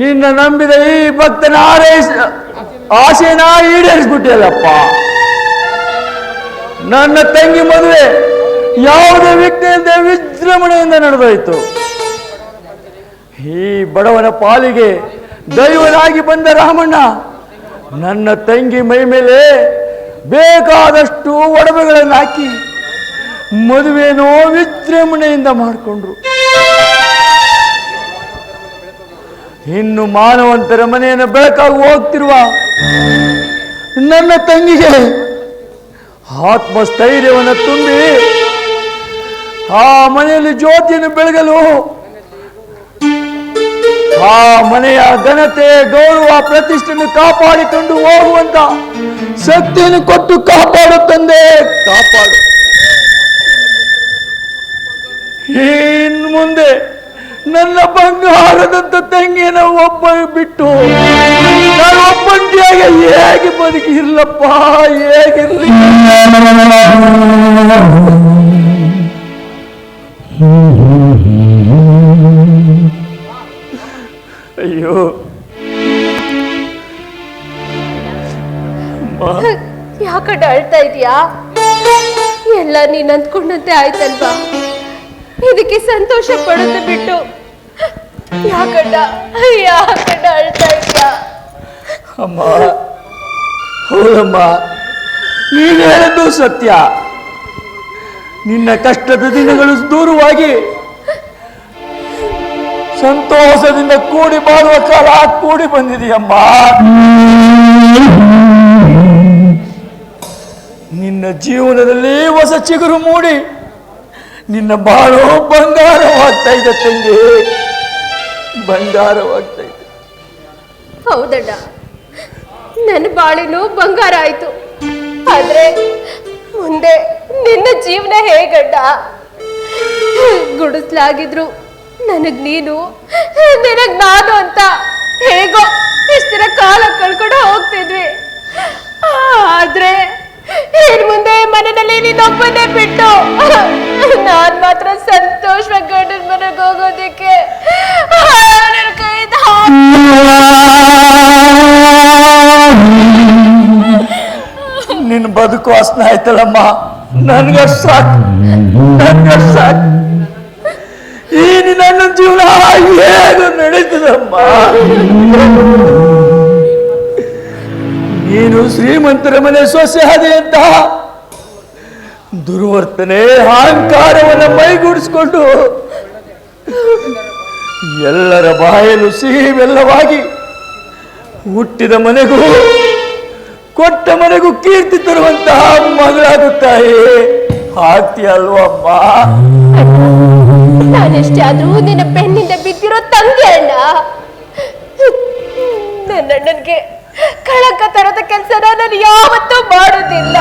ನಿನ್ನ ನಂಬಿದ ಈ ಭಕ್ತನ ಆಸೆನ ಈಡೇರಿಸ್ಬಿಟ್ಟಿಯಲ್ಲಪ್ಪ ನನ್ನ ತಂಗಿ ಮದುವೆ ಯಾವುದೇ ವಿಘ್ನದಿಂದ ವಿಜೃಂಭಣೆಯಿಂದ ನಡೆದೋಯ್ತು. ಈ ಬಡವನ ಪಾಲಿಗೆ ದೈವನಾಗಿ ಬಂದ ರಾಮಣ್ಣ, ನನ್ನ ತಂಗಿ ಮೈ ಮೇಲೆ ಬೇಕಾದಷ್ಟು ಒಡವೆಗಳನ್ನು ಹಾಕಿ ಮದುವೆನೋ ವಿಜೃಂಭಣೆಯಿಂದ ಮಾಡಿಕೊಂಡ್ರು. ಇನ್ನು ಮಾನವಂತರ ಮನೆಯನ್ನು ಬೆಳಕಾಗಿ ಹೋಗ್ತಿರುವ ನನ್ನ ತಂಗಿಗೆ ಆತ್ಮಸ್ಥೈರ್ಯವನ್ನು ತುಂಬಿ ಆ ಮನೆಯಲ್ಲಿ ಜ್ಯೋತಿಯನ್ನು ಬೆಳಗಲು ಆ ಮನೆಯ ಘನತೆ, ಗೌರವ, ಪ್ರತಿಷ್ಠೆಯನ್ನು ಕಾಪಾಡಿಕೊಂಡು ಹೋಗುವಂತ ಶಕ್ತಿಯನ್ನು ಕೊಟ್ಟು ಕಾಪಾಡು ತಂದೆ, ಕಾಪಾಡು. ಇನ್ನು ಮುಂದೆ ನನ್ನ ಬಂಗಾರದಂತ ತಂಗಿನ ಒಬ್ಬ ಬಿಟ್ಟು ನಾನು ಒಬ್ಬಂಟಿಯಾಗ ಹೇಗೆ ಬದುಕಿರ್ಲಪ್ಪ, ಹೇಗಿರ್ಲಿ? ಅಯ್ಯೋ. ಯಾಕಡೆ ಅಳ್ತಾ ಇದೀಯಾ? ಎಲ್ಲ ನೀನ್ ಅಂದ್ಕೊಂಡಂತೆ ಆಯ್ತಲ್ವಾ? ಇದಕ್ಕೆ ಸಂತೋಷ ಪಡೋದು ಬಿಟ್ಟು. ಯಾಕಡ್ಡ ಯಾಕಡ ಅಳ್ತಾ ಇದೀಯಾ? ಅಮ್ಮ, ಹೌದಮ್ಮ. ನೀನು ಹೇಳದ್ದು ಸತ್ಯ. ನಿನ್ನ ಕಷ್ಟದ ದಿನಗಳು ದೂರವಾಗಿ ಸಂತೋಷದಿಂದ ಕೂಡಿ ಬಾಳುವ ಕಾಲ ಕೂಡಿ ಬಂದಿದೆಯಮ್ಮ. ನಿನ್ನ ಜೀವನದಲ್ಲಿ ಹೊಸ ಚಿಗುರು ಮೂಡಿ ನಿನ್ನ ಬಾಳು ಬಂಗಾರವಾಗ್ತಾ ಇದೆ ತಂಗಿ. ಬಂಗಾರವಾಗ್ತಾ ಇದೆ ಹೌದಣ್ಣ. ನನ್ನ ಬಾಳಿನೂ ಬಂಗಾರ ಆಯ್ತು. ಆದ್ರೆ ಮುಂದೆ ನಿನ್ನ ಜೀವನ ಹೇಗಡ್ಡ ಗುಡಿಸ್ಲಾಗಿದ್ರು ನನಗ್ ನೀನು, ನಿನಗ್ ನಾನು ಅಂತ. ಹೇಗೋ ಇಷ್ಟಿನ ಕಾಲ ಕಳ್ಕೊಂಡು ಹೋಗ್ತಿದ್ವಿ. ಆದ್ರೆ ಇನ್ ಮುಂದೆ ಮನೆಯಲ್ಲಿ ನೀನೊಬ್ಬನೇ ಬಿಟ್ಟು? ನಾನ್ ಮಾತ್ರ ಸಂತೋಷವಾಗಿ ಗಂಡನ ಮನೆಗೆ ಹೋಗೋದಿಕ್ಕೆ. ನನ್ನ ನಿನ್ನ ಬದುಕು ಹಸ್ನ ಆಯ್ತಲ್ಲಮ್ಮ ನನ್ಗೆ ಸಾಕು. ನನ್ಗೆ ಸಾಕು. ಈ ನನ್ನ ಜೀವನ ಹೇಗೆ ನಡೀತದಮ್ಮ. ನೀನು ಶ್ರೀಮಂತರ ಮನೆ ಸೊಸೆ ಆದೆ ಅಂತ ದುರ್ವರ್ತನೆ ಅಹಂಕಾರವನ್ನು ಮೈಗೂಡಿಸ್ಕೊಂಡು ಎಲ್ಲರ ಬಾಯಲು ಸಿಹಿ ಬೆಲ್ಲವಾಗಿ ಹುಟ್ಟಿದ ಮನೆಗೂ ಕೊಟ್ಟ ಮನೆಗೂ ಕೀರ್ತಿ ತರುವಂತಹ ಮಗಳಾಗುತ್ತಾಯಿ? ಆಗ್ತೀಯಲ್ವಮ್ಮ ನಾನೆಷ್ಟೇ ಆದ್ರೂ ನಿನ್ನ ಬೆನ್ನಿಂದ ಬಿದ್ದಿರೋ ತಂಗಿ ಅಣ್ಣ. ನನ್ನ ಅಣ್ಣನ್ಗೆ ಕಳಂಕ ತರದ ಕೆಲಸನ ನಾನು ಯಾವತ್ತೂ ಮಾಡೋದಿಲ್ಲ.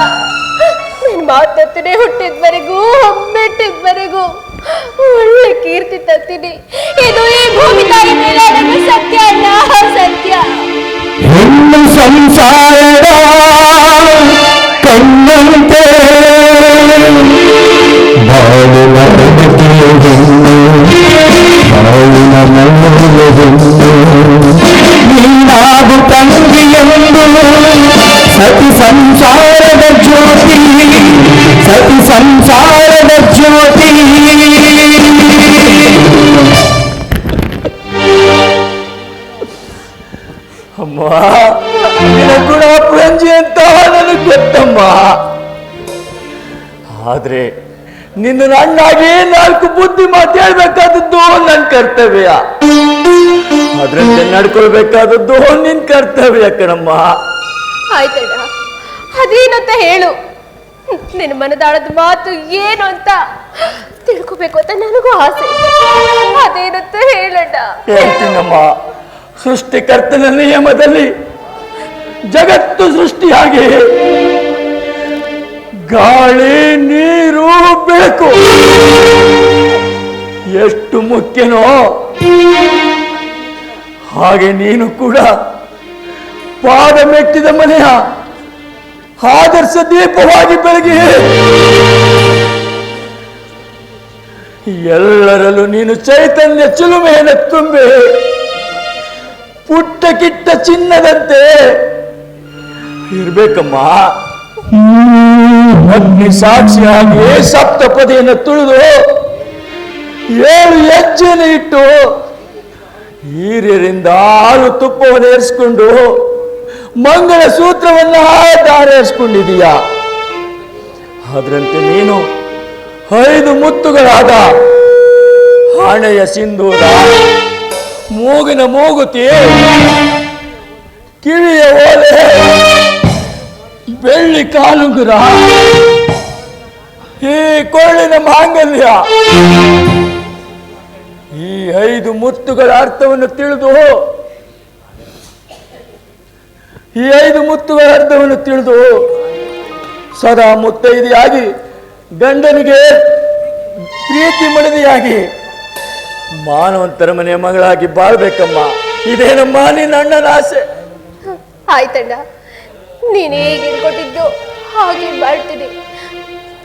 ನಿನ್ ಮಾತತ್ತನೆ ಹುಟ್ಟಿದ್ವರೆಗೂ, ಹೊಮ್ಮೆಟ್ಟಿದ್ವರೆಗೂ, ಒಳ್ಳೆ ಕೀರ್ತಿ ತತ್ತಿನಿ ಇದು ಈ ಭೂಮಿ ತಾಯಿ ಮೇಲೆ ಸತ್ಯ ಅಲ್ಲ ಸತ್ಯ ಹೆಣ್ಣು ಕಣ್ಣಂತೆ ಸಂಸಾರದ ಜ್ಯೋತಿ, ಸತಿ ಸಂಸಾರದ ಜ್ಯೋತಿ. ಅಮ್ಮ, ನಿನ್ನ ಗುಣ ಪುರಂಜಿ ಅಂತ ನನಗೆ ಗೊತ್ತಮ್ಮ. ಆದ್ರೆ ನಿನ್ನ ಅಣ್ಣಾಗಿ ನಾಲ್ಕು ಬುದ್ಧಿ ಮಾತು ಹೇಳ್ಬೇಕಾದದ್ದು ನನ್ನ ಕರ್ತವ್ಯ. ಅದ್ರಂತೆ ನಡ್ಕೊಳ್ಬೇಕಾದದ್ದು ನಿನ್ ಕರ್ತವ್ಯ ಕಣಮ್ಮ. ಆಯ್ತಣ್ಣ ಅದೇನಂತ ಹೇಳು. ನಿನ್ನ ಮನದಾಳದ ಮಾತು ಏನು ಅಂತ ತಿಳ್ಕೊಬೇಕು ಅಂತ ನನಗೂ ಆಸೆ ಅದೇನಂತ ಹೇಳಣ್ಣ. ಸೃಷ್ಟಿಕರ್ತನ ನಿಯಮದಲ್ಲಿ ಜಗತ್ತು ಸೃಷ್ಟಿಯಾಗಿ ಗಾಳಿ, ನೀರು ಬೆಳಕು ಎಷ್ಟು ಮುಖ್ಯನೋ ಹಾಗೆ ನೀನು ಕೂಡ ಪಾದ ಮೆಟ್ಟಿದ ಮನೆಯ ಆದರ್ಶ ದೀಪವಾಗಿ ಬೆಳಗಿ. ಎಲ್ಲರಲ್ಲೂ ನೀನು ಚೈತನ್ಯ ಚಿಲುಮೆಯನ್ನು ತುಂಬಿ, ಪುಟ್ಟ ಕಿಟ್ಟ ಚಿನ್ನದಂತೆ ಇರ್ಬೇಕಮ್ಮ. ಅಗ್ನಿ ಸಾಕ್ಷಿಯಾಗಿ ಸಪ್ತಪದಿಯನ್ನು ತುಳಿದು ಏಳು ಹೆಜ್ಜೆಯನ್ನು ಇಟ್ಟು, ಹಿರಿಯರಿಂದ ಹಾಲು ತುಪ್ಪವನ್ನು ಏರಿಸ್ಕೊಂಡು ಮಂಗಳ ಸೂತ್ರವನ್ನ ದಾರೇರಿಸ್ಕೊಂಡಿದೀಯ ಅದರಂತೆ ನೀನು ಐದು ಮುತ್ತುಗಳಾದ ಹಣೆಯ ಸಿಂಧೂರ ಮೂಗಿನ ಮೂಗುತಿ ಕಿವಿಯ ಓಲೆ, ಬೆಳ್ಳಿ ಕಾಲುಂಗುರ, ಈ ಕೊಳ್ಳಿನ ಮಾಂಗಲ್ಯ. ಈ ಐದು ಮುತ್ತುಗಳ ಅರ್ಥವನ್ನು ತಿಳಿದು ಈ ಐದು ಮುತ್ತುಗಳ ಅರ್ಧವನ್ನು ತಿಳಿದು ಸದಾ ಮುತ್ತೈದಿಯಾಗಿ ಗಂಡನಿಗೆ ಪ್ರೀತಿ ಮಡದಿಯಾಗಿ ಮಾನವಂತರ ಮನೆಯ ಮಗಳಾಗಿ ಬಾಳ್ಬೇಕಮ್ಮ. ಇದೇನಮ್ಮ ನಿನ್ನ ಅಣ್ಣನ ಆಸೆ. ಆಯ್ತಣ್ಣ ನೀನು ಹೇಗೆ ಹಾಗೆ ಬಾಳ್ತೀನಿ.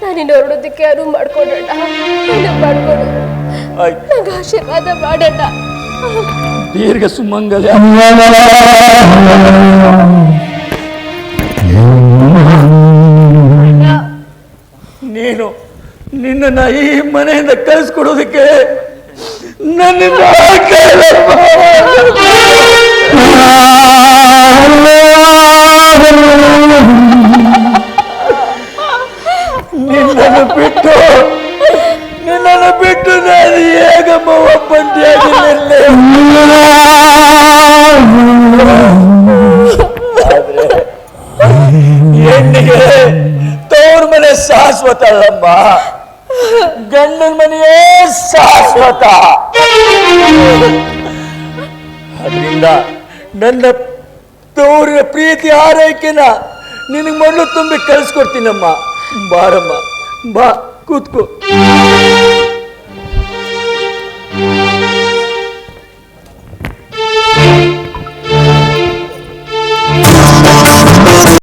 ನಾನಿನ್ನು ಹೊರಡೋದಕ್ಕೆ ಅನುವು ಮಾಡ್ಕೊಂಡಣ್ಣ ಮಾಡ್ಕೊಡು. ಆಶೀರ್ವಾದ ಮಾಡಣ್ಣ. ದೀರ್ಘ ಸುಮಂಗಲ್ಯ ಅಣ್ಣ ನೀನು ನಿನ್ನನ್ನ ಈ ಮನೆಯಿಂದ ಕಳಿಸ್ಕೊಡೋದಕ್ಕೆ ನನ್ನಿಂದ ಕೈಲಪ್ಪ. ನಿನ್ನನ್ನು ಬಿಟ್ಟು ನಿನ್ನನ್ನು ಹೆಣ್ಣಿಗೆ ತವ್ರ ಮನೆ ಶಾಶ್ವತ ಅಲ್ಲಮ್ಮ. ಗಂಡನ ಮನೆಯೇ ಶಾಶ್ವತ. ಅದರಿಂದ ನನ್ನ ತವ್ರಿನ ಪ್ರೀತಿ ಆರೈಕೆನ ನಿನಗೆ ಮೊದಲು ತುಂಬಿ ಕಳಿಸ್ಕೊಡ್ತೀನಮ್ಮ. ಬಾರಮ್ಮ. ಬಾ, ಕೂತ್ಕೋ.